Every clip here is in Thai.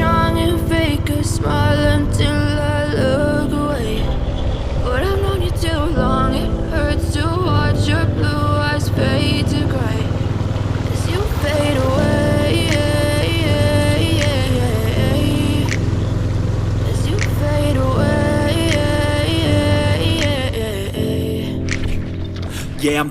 strong and fake a smile until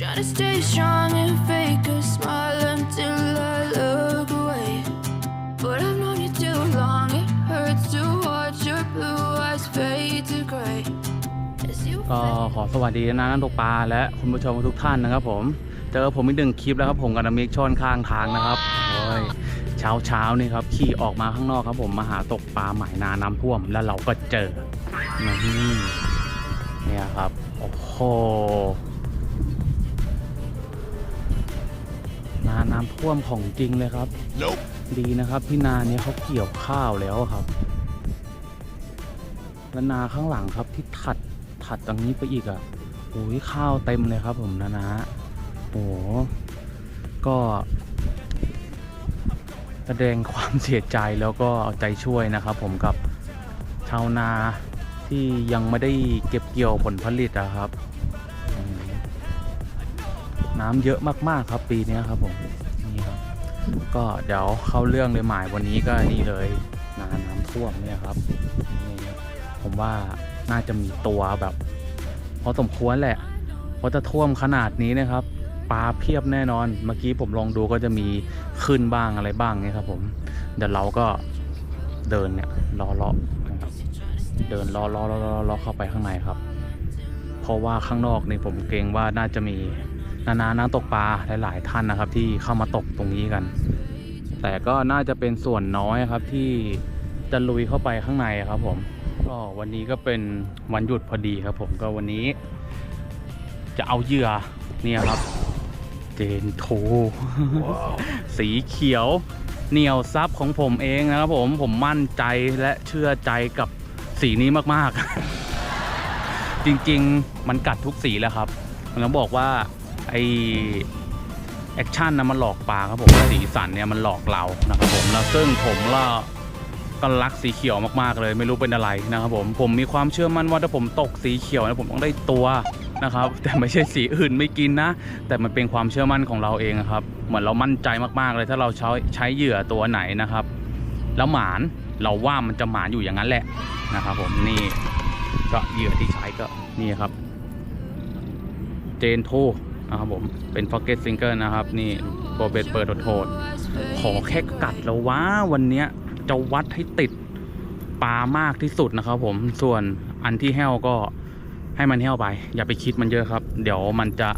And guess you're trying to stay strong and fake a smile until I look away. But I've known you too long, it hurts to watch your blue eyes fade to gray. As you ก็ fade ขอสวัสดีนะนักตกปลาและคุณผู้ชมทุกท่านนะครับ ผม เจอผมอีกหนึ่งคลิปแล้วครับผมกับนามิกช่อนข้างทางนะครับโอ้ยเช้าเช้าๆนี่ครับขี่ออกมาข้างนอกครับผมมาหาตกปลาหมายนาน้ำท่วมแล้วเราก็เจอนี่เนี่ยครับโอ้โห นาน้ำท่วมของจริงเลยครับดีนะครับที่นาเนี้เขาเกี่ยวข้าวแล้วครับและนาข้างหลังครับที่ถัดถัดตรงนี้ไปอีกอะ่ะโอ้ยข้าวเต็มเลยครับผมนะนะโอ้โหก็แสดงความเสียใจแล้วก็เอาใจช่วยนะครับ ผมกับชาวนาที่ยังไม่ได้เก็บเกี่ยวผลผลิตอะครับอืม น้ำเยอะมากๆครับปีนี้ครับผมนี่ครับ ก็เดี๋ยวเข้าเรื่องเลยหมายวันนี้ก็นี่เลยนาน้ำท่วมเนี่ยครับนี่ผมว่าน่าจะมีตัวแบบพอสมควรแหละเพราะจะท่วมขนาดนี้นะครับปลาเพียบแน่นอน เมื่อกี้ผมลองดูก็จะมีขึ้นบ้างอะไรบ้างเนี่ยครับผม เดี๋ยวเราก็เดินเนี่ยล้อเลาะนะครับ เดินล้อล้อล้อล้อล้อเข้าไปข้างในครับ เพราะว่าข้างนอกนี่ผมเกรงว่าน่าจะมี นานานักตกปลาหลาย ๆ ท่านนะครับ ที่เข้ามาตกตรงนี้กัน แต่ก็น่าจะเป็นส่วนน้อยครับที่จะลุยเข้าไปข้างในครับผมก็วันนี้ก็เป็นวันหยุดพอดีครับ ผมก็วันนี้ จะเอาเหยื่อเนี่ยครับ เจนโท สีเขียวเหนียวซับของผมเองนะครับผมผมมั่นใจและเชื่อใจกับสีนี้มาก ๆ จริง ๆ มันกัดทุกสีแล้วครับ มันต้องบอกว่า ไอแอคชั่นนะมันหลอกปลาครับผมสีสันเนี่ยมันหลอกเรานะครับผมแล้วซึ่งผมละก็รักสีเขียวมากๆเลยไม่รู้เป็นอะไรนะครับผมผมมีความเชื่อมั่นว่าถ้าผมตกสีเขียวนะผมต้องได้ตัวนะครับ แต่ไม่ใช่สีอื่นไม่กินนะ แต่มันเป็นความเชื่อมั่นของเราเองครับ เหมือนเรามั่นใจมากๆเลยถ้าเราใช้ใช้เหยื่อตัวไหนนะครับ แล้วหมานเราว่ามันจะหมานอยู่อย่างนั้นแหละนะครับ ผมนี่ก็เหยื่อที่ใช้ก็นี่ครับ เจนโท นะครับผมเป็น Pocket Finger นะครับ นี่โปรเบตเปิดโทษขอแค่กัดแล้วว่าวันเนี้ยจะวัดให้ติดปลามากที่สุดนะครับผมส่วนอันที่แห้วก็ให้มันแห้วไป อย่าไปคิดมันเยอะครับ เดี๋ยวมันจะ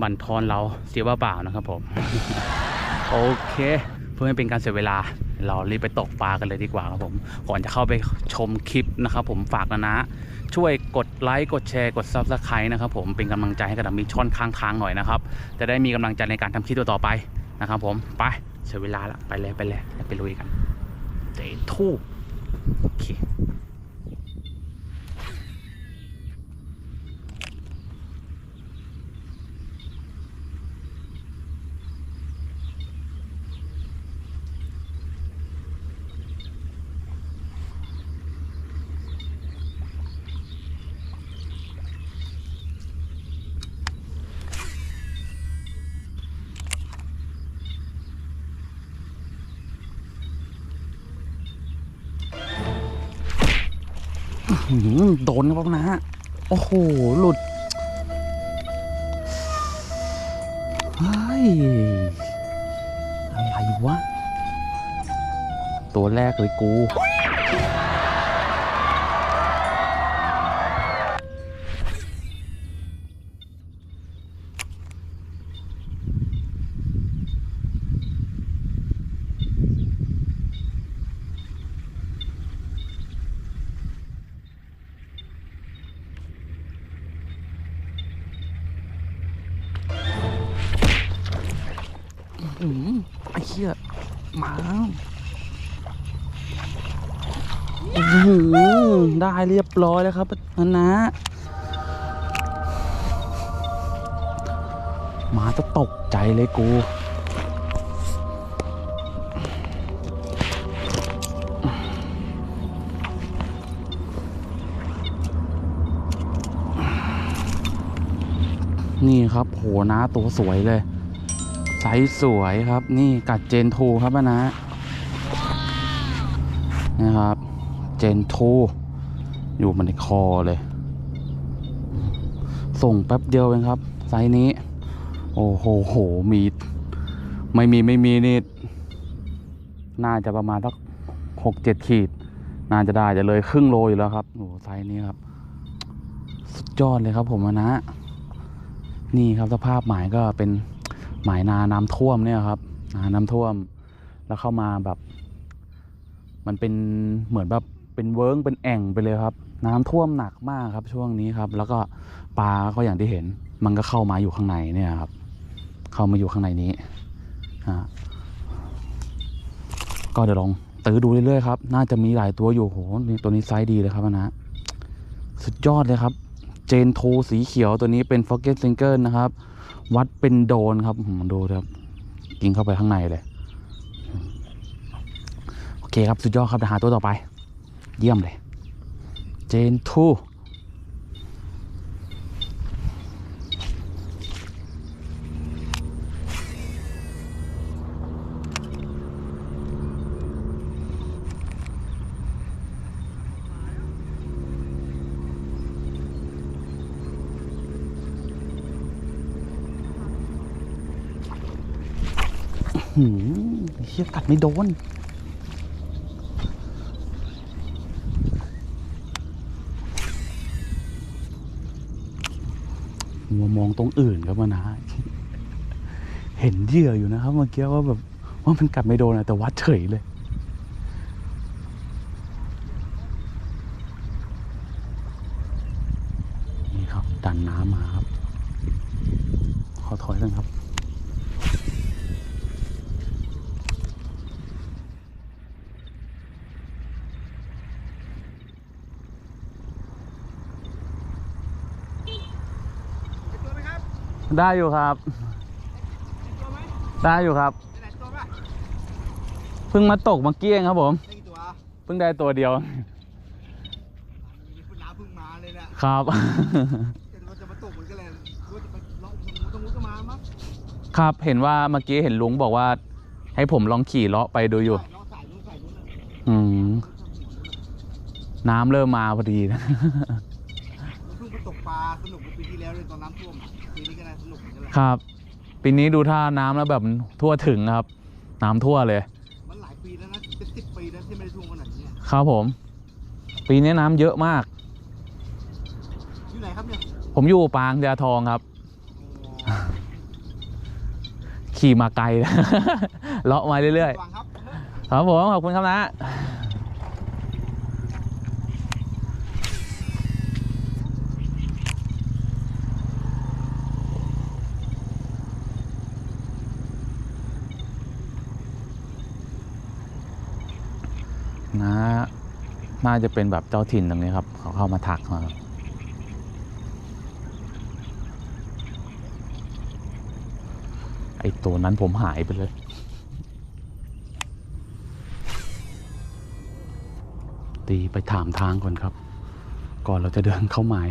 บั่นทอนเราเสียเปล่าๆนะครับผม โอเค เพื่อไม่เป็นการเสียเวลาเรารีบไปตกปลากันเลยดีกว่าครับผม ก่อนจะเข้าไปชมคลิปนะครับผมฝากนะนะ ช่วยกดไลค์กดแชร์กด s u b สไครต์นะครับผมเป็นกำลังใจให้กับดัมมิช่อนค้างทางหน่อยนะครับ จะได้มีกำลังใจในการทำคลิปต่อไปนะครับผมไปเสียเวลาละไปเลยไปเลยไปลุยกันเดทูโอเค โดนครับนะฮะโอ้โห หลุดเฮ้ยอะไรวะ ตัวแรกเลยกู ได้เรียบร้อยแล้วครับนะนะหมาจะตกใจเลยกูนี่ครับโหน้าตัวสวยเลยไซส์สวยครับ นี่กัดเจนทูครับนะนะครับ เจนทู อยู่มันในคอเลย ส่งแป๊บเดียวเองครับ ไซส์นี้ โอ้โหโหมีไม่มีไม่มีนี่ น่าจะประมาณสักหกเจ็ดขีด น่าจะได้จะเลยครึ่งโลอยู่แล้วครับโอ้โหไซส์นี้ครับ สุดยอดเลยครับผมนะ นี่ครับสภาพหมายก็เป็นหมายนาน้ำท่วมเนี่ยครับนาน้ำท่วม แล้วเข้ามาแบบ มันเป็นเหมือนแบบเป็นเวิ้งเป็นแอ่งไปเลยครับ น้ำท่วมหนักมากครับช่วงนี้ครับ แล้วก็ปลาก็อย่างที่เห็น มันก็เข้ามาอยู่ข้างในเนี่ยครับ เข้ามาอยู่ข้างในนี้ฮะก็เดี๋ยวลองตื้อดูเรื่อยๆครับ น่าจะมีหลายตัวอยู่โหนี่ตัวนี้ไซส์ดีเลยครับนะ สุดยอดเลยครับ เจนโทสีเขียวตัวนี้เป็น f o r g e t Single นะครับ วัดเป็นโดนครับอืมดูครับ กินเข้าไปข้างในเลย โอเคครับ สุดยอดครับเดี๋ยวหาตัวต่อไป เยี่ยมเลย เจนทูเฮียกัดไม่โดน มัวม องตรงอื่นครับมานะเห็นเหยื่ออยู่นะครับเมื่อกี้ว่าแบบว่ามันกัดไม่โดนนะแต่วัดเฉยเลย นี่ครับ ดันน้ำมาครับ ขอถอยกันครับ ตัวไหมครับ ได้อยู่ครับตัวไหมได้อยู่ครับไหนตัวป่ะเพิ่งมาตกเมื่อกี้เองครับผมได้กี่ตัวเพิ่งได้ตัวเดียวมีคุณน้าเพิ่งมาเลยนะครับเห็นว่าจะมาตกเหมือนกันเลยว่าจะไปเลาะตรงนู้นตรงนู้นก็มามั้งครับเห็นว่าเมื่อกี้เห็นลุงบอกว่า ให้ผมลองขี่เลาะไปดูอยู่เลาะสายนู้นสายนู้นน่ะอืมน้ำเริ่มมาพอดีนะ ครับ ปีนี้ดูท่าน้ำแล้วแบบทั่วถึงครับ น้ำทั่วเลย มันหลายปีแล้วนะ เป็นสิบปีแล้วที่ไม่ได้ท่วมขนาดนี้อะครับผม ปีนี้น้ำเยอะมาก อยู่ไหนครับเนี่ยผมอยู่ปางยาทองครับอ๋อขี่มาไกล เลาะมาเรื่อยระวังครับๆครับผม ขอบคุณครับนะนะ น่าจะเป็นแบบเจ้าถิ่นตรงนี้ครับ เขาเข้ามาถักมาไอตัวนั้นผมหายไปเลย ตีไปถามทางก่อนครับ ก่อนเราจะเดินเข้าหมาย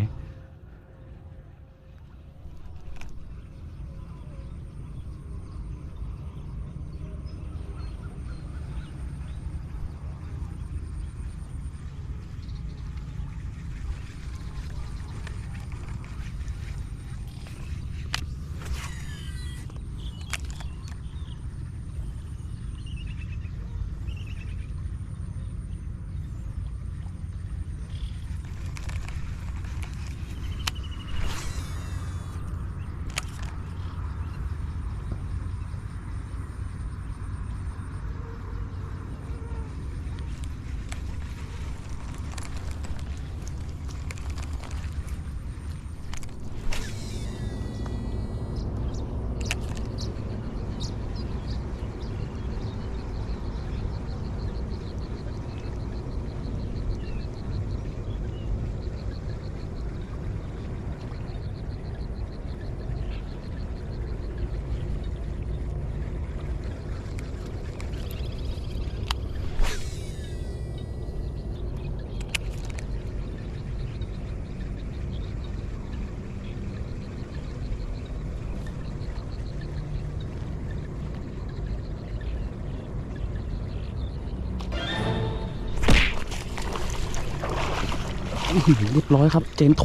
เรียบร้อยครับ เจนโท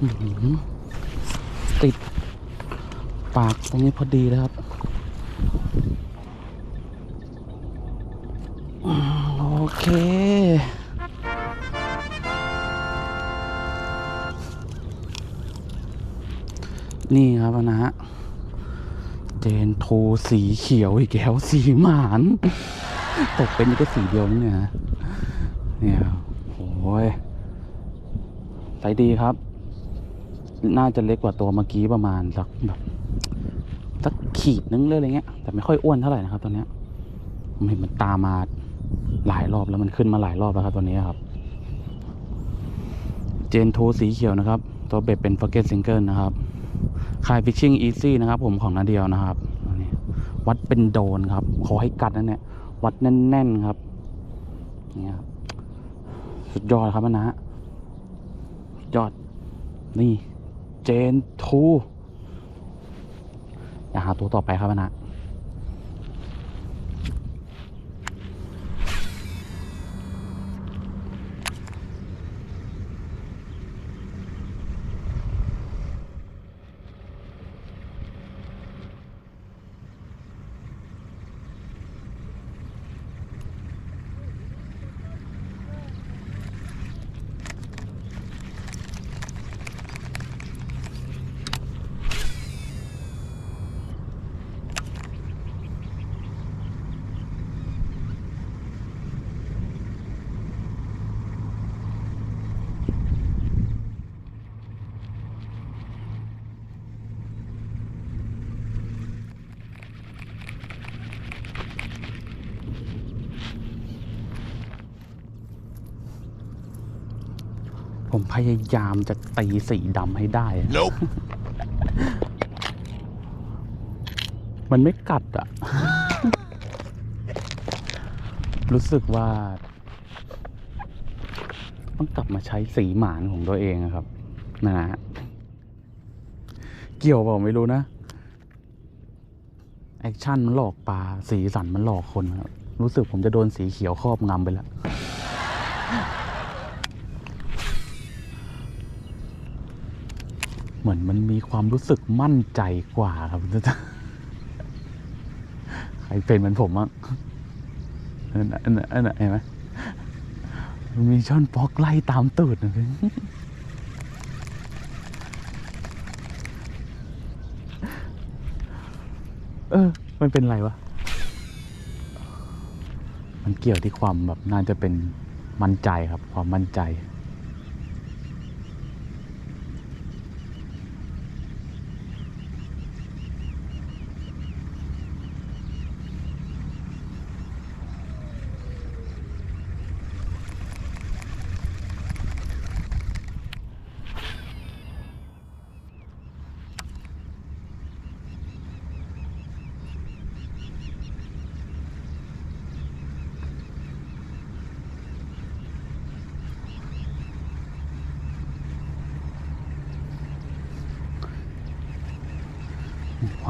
อื้อหือติด ปากตรงนี้พอดีเลยครับโอเคนี่ครับนะฮะ เจนโทสีเขียวอีกแล้วสีหมาน ตกเป็นก็สีเดียวนี่เนี่ยนะเนี่ยโอ้ย ใสดีครับ น่าจะเล็กกว่าตัวเมื่อกี้ประมาณสักแบบสักขีดนึงเลยอะไรเงี้ย แต่ไม่ค่อยอ้วนเท่าไหร่นะครับตัวเนี้ยผมเห็นมันตามมาหลายรอบแล้วมันขึ้นมาหลายรอบแล้วครับตัวนี้ครับ เจนโทสีเขียวนะครับ ตัวเบ็ดเป็น Forget Single นะครับคายฟิชชิ่งอีซี่นะครับ ผมของนาเดียวนะครับนี้วัดเป็นโดนครับขอให้กัดนั่นเนี่ยวัดแน่นๆครับ เนี่ยครับสุดยอดครับนะฮะ ยอด นี่ เจนทูอย่าหาตัวต่อไปครับนะ พยายามจะตีสีดำให้ได้อะมันไม่กัดอะรู้สึกว่า ต้องกลับมาใช้สีหมานของตัวเองอะครับ นะฮะเกี่ยวเปล่าไม่รู้นะ แอคชั่นมันหลอกปลาสีสันมันหลอกคนครับ รู้สึกผมจะโดนสีเขียวครอบงำไปแล้ว เหมือนมันมีความรู้สึกมั่นใจกว่าครับใครเป็นเหมือนผมอะอันนั้นอันนั้นอันเห็นไหมมันมีช่อนปอกไล่ตามตูดนะพื่เออ มันเป็นไรวะ มันเกี่ยวที่ความแบบน่าจะเป็นมั่นใจครับ ความมั่นใจ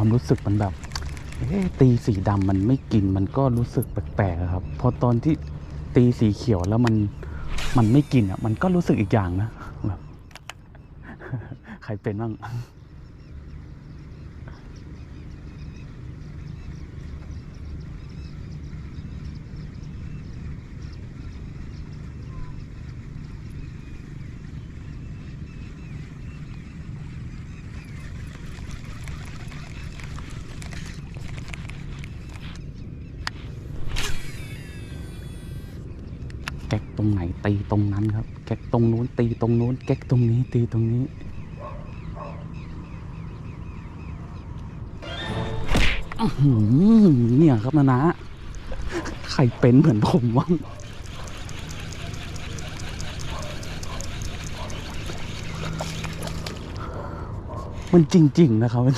ความรู้สึกมันแบบเตีสีดำมันไม่กินมันก็รู้สึกแปลกๆครับ พอตอนที่ตีสีเขียวแล้วมันมันไม่กินอะ มันก็รู้สึกอีกอย่างนะแบบใครเป็นบ้าง รงไหนตีตรงนั้นครับ แก๊กตรงนู้นตีตรงนู้น แก๊กตรงนี้ตีตรงนี้ เนี่ยครับนะนะ ใครเป็นเหมือนผมบ้างมันจริง ๆ นะครับมัน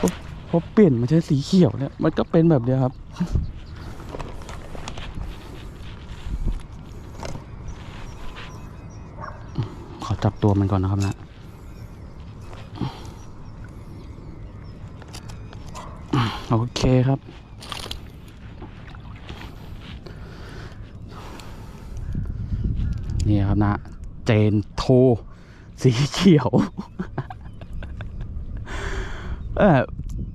พอพอเปลี่ยนมาใช้สีเขียวเนี่ย มันก็เป็นแบบเนี้ยครับ จับตัวมันก่อนนะครับนะโอเคครับ นี่ครับนะ เจนโท สีเขียว เออ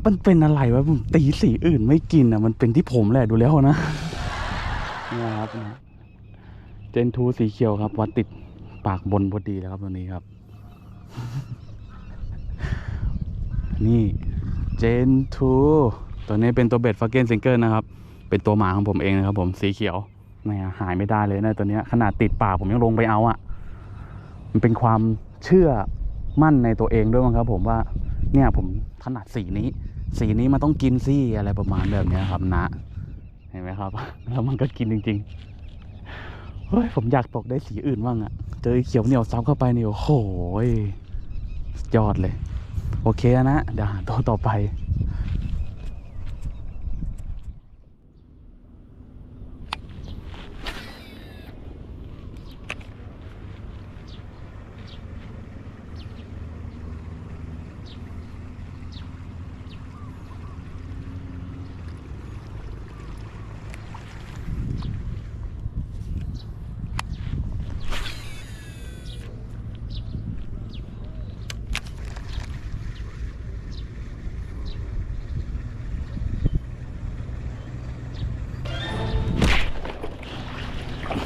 มันเป็นอะไรวะผมตีสีอื่นไม่กินอะ มันเป็นที่ผมแหละดูแล้วนะนี่ครับนะเจนทูสีเขียวครับ วัดติด ปากบนพอดีแล้วครับตัวนี้ครับ นี่เจนทูตัวนี้เป็นตัวเบ็ดฟักเกนซิงเกิลนะครับ เป็นตัวหมาของผมเองนะครับผมสีเขียวไม่หายไม่ได้เลยนะตัวนี้ขนาดติดปากผมยังลงไปเอาอะ่ะ มันเป็นความเชื่อมั่นในตัวเองด้วยมั้งครับ ผมว่าเนี่ยผมถนัดสีนี้ สีนี้มันต้องกินซี่อะไรประมาณแบบนี้ครับนะ เห็นไหมครับ แล้วมันก็กินจริงๆเฮ้ยผมอยากตกได้สีอื่นบ้างอะ่ะ เจอไอ้เขียวเหนียวซับเข้าไปนี่โอ้โหยอดเลย โอเคนะเดี๋ยวหาตัวต่อไป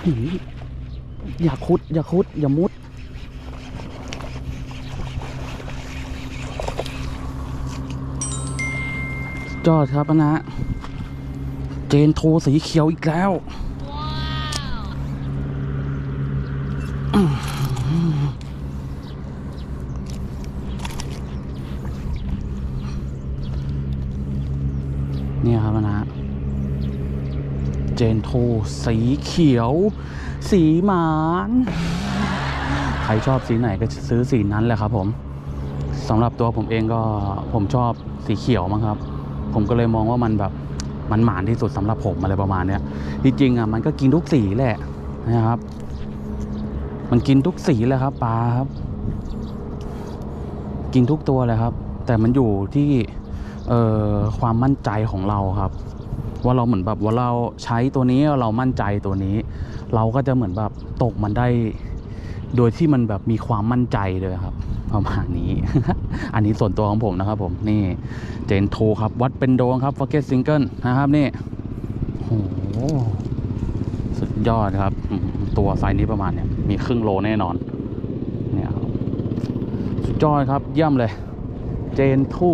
หือ อย่าคุด อย่าคุด อย่ามุด จอดครับนะ เจนโทสีเขียวอีกแล้ว เนี่ยครับนะ เจนโทสีเขียว สีหมาน ใครชอบสีไหนก็ซื้อสีนั้นแหละครับผมสำหรับตัวผมเองก็ผมชอบสีเขียวมั้งครับ ผมก็เลยมองว่ามันแบบมันหมานที่สุดสำหรับผมอะไรประมาณเนี้ยจริงๆอะมันก็กินทุกสีแหละนะครับ มันกินทุกสีแหละครับปลาครับ กินทุกตัวเลยครับ แต่มันอยู่ที่เอ่อความมั่นใจของเราครับ ว่าเราเหมือนแบบว่าเราใช้ตัวนี้เรามั่นใจตัวนี้ เราก็จะเหมือนแบบตกมันได้ โดยที่มันแบบมีความมั่นใจเลยครับประมาณนี้ อันนี้ส่วนตัวของผมนะครับผมนี่เจนโทครับ วัดเป็นโดงครับฟ o กเก็ตซิงเกิลนะครับนี่โหสุดยอดครับ ตัวไซส์นี้ประมาณเนี้ยมีครึ่งโลแน่นอนเนี่ยครับสุดยอดครับเยี่ยมเลย เจนทู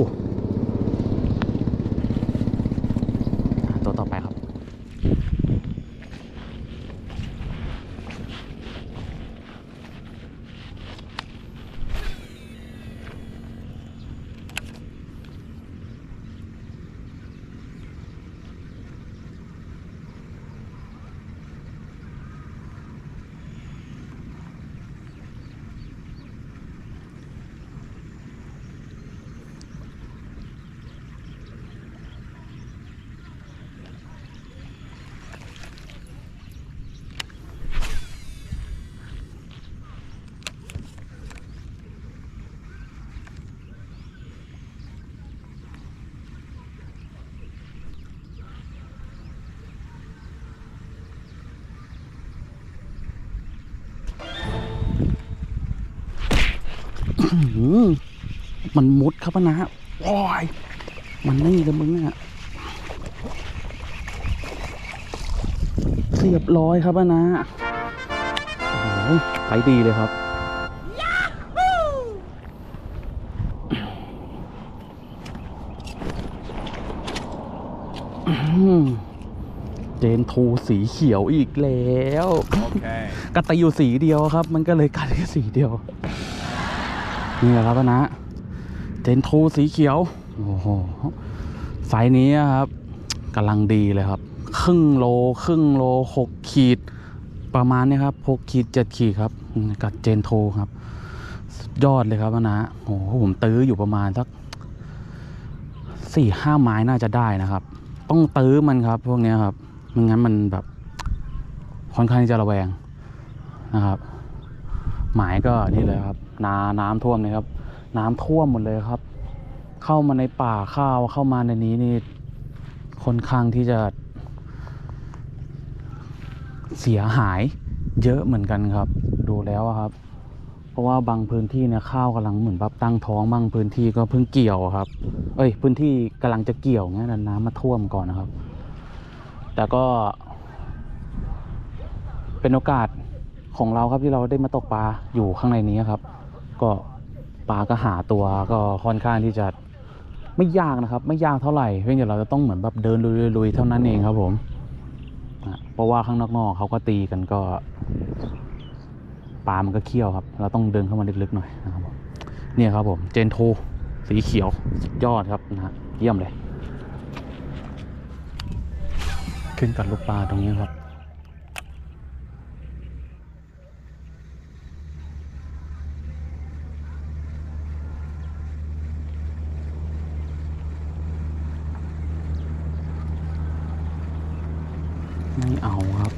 มันมุดครับนะโอ้ยมันนี่เลยมึงเนี่ยเรียบร้อยครับนะโอ้โหไปดีเลยครับอื้อหือเจนทูสีเขียวอีกแล้ว Okay. กระตอยู่สีเดียวครับ มันก็เลยกัดแค่สีเดียว นี่แหละครับนะเจนทูสีเขียวโอ้โหไซส์นี้ครับกำลังดีเลยครับ ครึ่งโลครึ่งโลหกขีดประมาณนี้ครับหกขีดเจ็ดขีดครับกับเจนโทครับ ยอดเลยครับนะโอ้โหผมตื้ออยู่ประมาณสักสี่ห้าไม้น่าจะได้นะครับ ต้องตื้อมันครับ พวกนี้ครับไม่งั้นมันแบบค่อนข้างจะระแวงนะครับ หมายก็นี่เลยครับ นาน้ำท่วมเลยครับ น้ำท่วมหมดเลยครับ เข้ามาในป่าข้าวเข้ามาในนี้นี่ค่อนข้างที่จะ เสียหายเยอะเหมือนกันครับ ดูแล้วครับ เพราะว่าบางพื้นที่เนี่ยข้าวกำลังเหมือนแบบตั้งท้องบางพื้นที่ก็เพิ่งเกี่ยวครับ เอ้ย พื้นที่กำลังจะเกี่ยวเงี้ยน้ำมาท่วมก่อนนะครับ แต่ก็ เป็นโอกาสของเราครับที่เราได้มาตกปลาอยู่ข้างในนี้ครับ ก็ปลาก็หาตัวก็ค่อนข้างที่จะไม่ยากนะครับ ไม่ยากเท่าไหร่เพียงแต่เราจะต้องเหมือนแบบเดินลุยๆเท่านั้นเองครับผมเพราะว่าข้างนอกๆเขาก็ตีกันก็ปลามันก็เคี่ยวครับ เราต้องเดินเข้ามาลึกๆหน่อยนะครับผมเนี่ยครับผมเจนโทสีเขียวสุดยอดครับนะฮะเยี่ยมเลย ขึ้นกับลูกปลาตรงนี้ครับ ไม่เอาครับ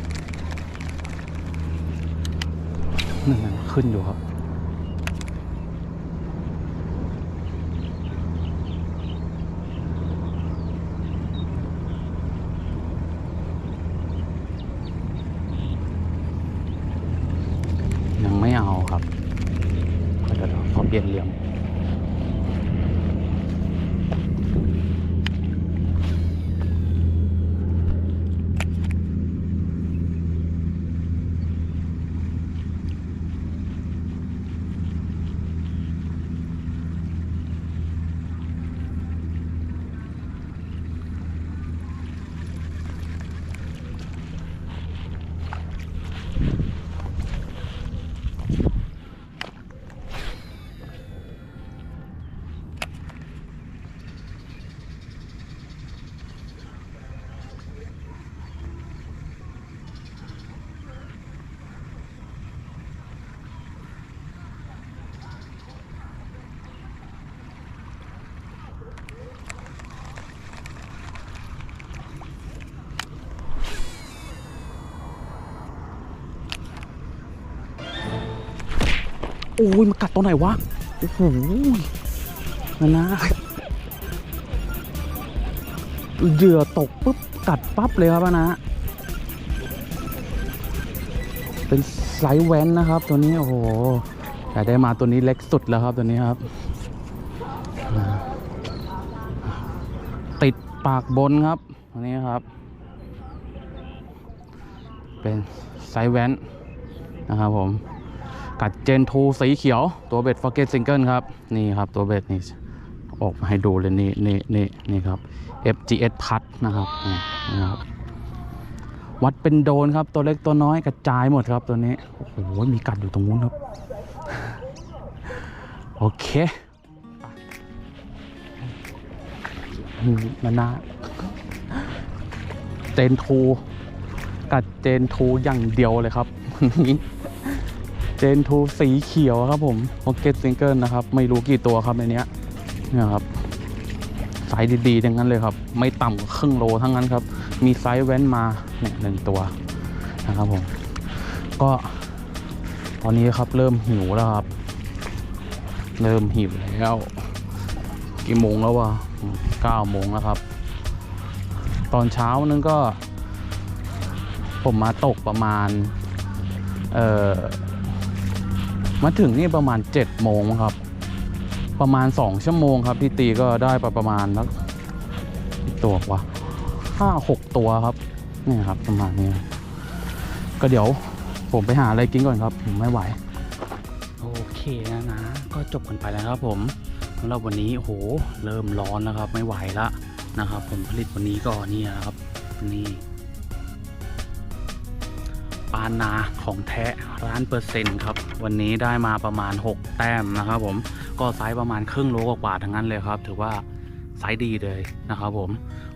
นั่นน่ะขึ้นอยู่ครับ ยังไม่เอาครับเดี๋ยวๆขอเปลี่ยนเหลี่ยม โอ้ยมันกัดตรงไหนวะ โอ้โหนะนะเหยื่อตกปุ๊บกัดปั๊บเลยครับนะ เป็นไซส์แว้นนะครับ ตัวนี้ โอ้โห แต่ได้มาตัวนี้เล็กสุดแล้วครับตัวนี้ครับ ติดปากบนครับตัวนี้ครับ เป็นไซส์แว้นนะครับผม กัดเจนทูสีเขียวตัวเบ็ดฟ o กเกตซิงเกิลครับ นี่ครับตัวเบ็ดนี่ออกมาให้ดูเลยนี่นี่นี่นี่ครับ FGS พัดนะครับนี่นะครับ วัดเป็นโดนครับตัวเล็กตัวน้อยกระจายหมดครับตัวนี้โอ้โหมีกัดอยู่ตรงนู้นครับ โอเคอืมนานาเจนทูกัดเจนทูอย่างเดียวเลยครับนี่เจนทูสีเขียวครับผมพ็อกเก็ตซิงเกิลนะครับ ไม่รู้กี่ตัวครับในนี้เนี่ยครับไซส์ดีๆทั้งนั้นเลยครับ ไม่ต่ำกว่าครึ่งโลทั้งนั้นครับ มีไซส์แว้นมาเนี่ยหนึ่งตัวนะครับผม ก็ตอนนี้ครับเริ่มหิวแล้วครับ เริ่มหิวแล้วกี่โมงแล้ววะเก้าโมงแล้วครับ ตอนเช้านึงก็ ผมมาตกประมาณ เอ่อ มาถึงนี่ประมาณ7จ็ดโมงครับ ประมาณ 2 ชั่วโมงครับ ที่ตีก็ได้ไปประมาณนักตัววะห้าหกตัวครับนี่ครับประมาณนี้ก็เดี๋ยวผมไปหาอะไรกินก่อนครับผมไม่ไหว โอเคนะนะ ก็จบกันไปแล้วครับผมสำหรับวันนี้โอ้โหเริ่มร้อนแล้วครับ ไม่ไหวละนะครับ ผมผลิตวันนี้ก็นี่นะครับนี่ ปานาของแท้ร้านเปอร์เซ็นต์ครับ วันนี้ได้มาประมาณ 6 แต้มนะครับผมก็ไซส์ประมาณครึ่งโลกว่าทั้งนั้นเลยครับ ถือว่าไซส์ดีเลยนะครับผม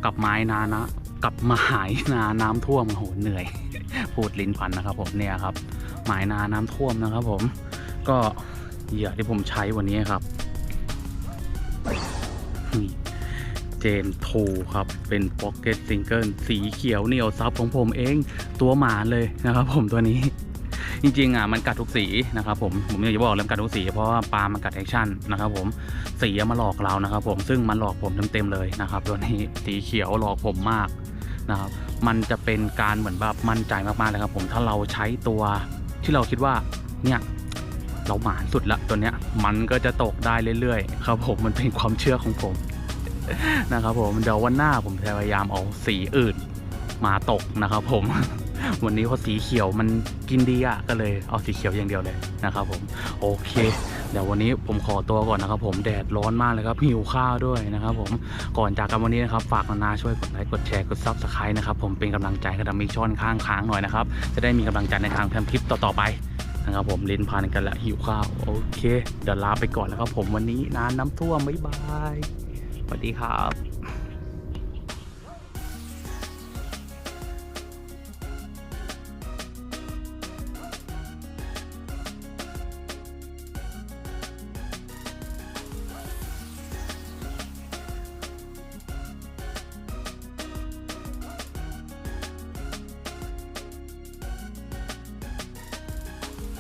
กับไม้นานะกับหมายนาน้ำท่วมโหเหนื่อย พูดลิ้นพันนะครับผมเนี่ยครับหมายนาน้ำท่วมนะครับผมก็เหยื่อที่ผมใช้วันนี้ครับ เจนทูครับ เป็นพ็อกเก็ตซิงเกิลสีเขียวเหนียวซับของผมเองตัวหมาเลยนะครับผมตัวนี้ จริงๆอะมันกัดทุกสีนะครับผมผมอยากจะบอกเรื่องกัดทุกสีเพราะว่าปลามันกัดแอคชั่นนะครับผมสีมาหลอกเรานะครับผมซึ่งมันหลอกผมเต็มๆเลยนะครับตัวนี้สีเขียวหลอกผมมากนะครับมันจะเป็นการเหมือนแบบมั่นใจมากๆเลยครับผมถ้าเราใช้ตัวที่เราคิดว่าเนี่ยเราหมานสุดละตัวเนี้ยมันก็จะตกได้เรื่อยๆ ครับผมมันเป็นความเชื่อของผม นะครับผมเดี๋ยววันหน้าผมจะพยายามเอาสีอื่นมาตกนะครับผมวันนี้เพราสีเขียวมันกินดีอะก็เลยเอาสีเขียวอย่างเดียวเลยนะครับผมโอเค เดี๋ยววันนี้ผมขอตัวก่อนนะครับผมแดดร้อนมากเลยครับหิวข้าวด้วยนะครับผมก่อนจากกันวันนี้นะครับฝากนานาช่วยกดไลค์กดแชร์กดซับสไครต์นะครับผมเป็นกำลังใจให้กับมีช่อนข้างค้างหน่อยนะครับจะได้มีกำลังใจในทางทำคลิปต่อๆไปนะครับผมลิ้นพันกันและหิวข้าวโอเค เดี๋ยวลาไปก่อนแล้วครับผมวันนี้นานน้ำท่วมบ๊ายบาย สวัสดีครับ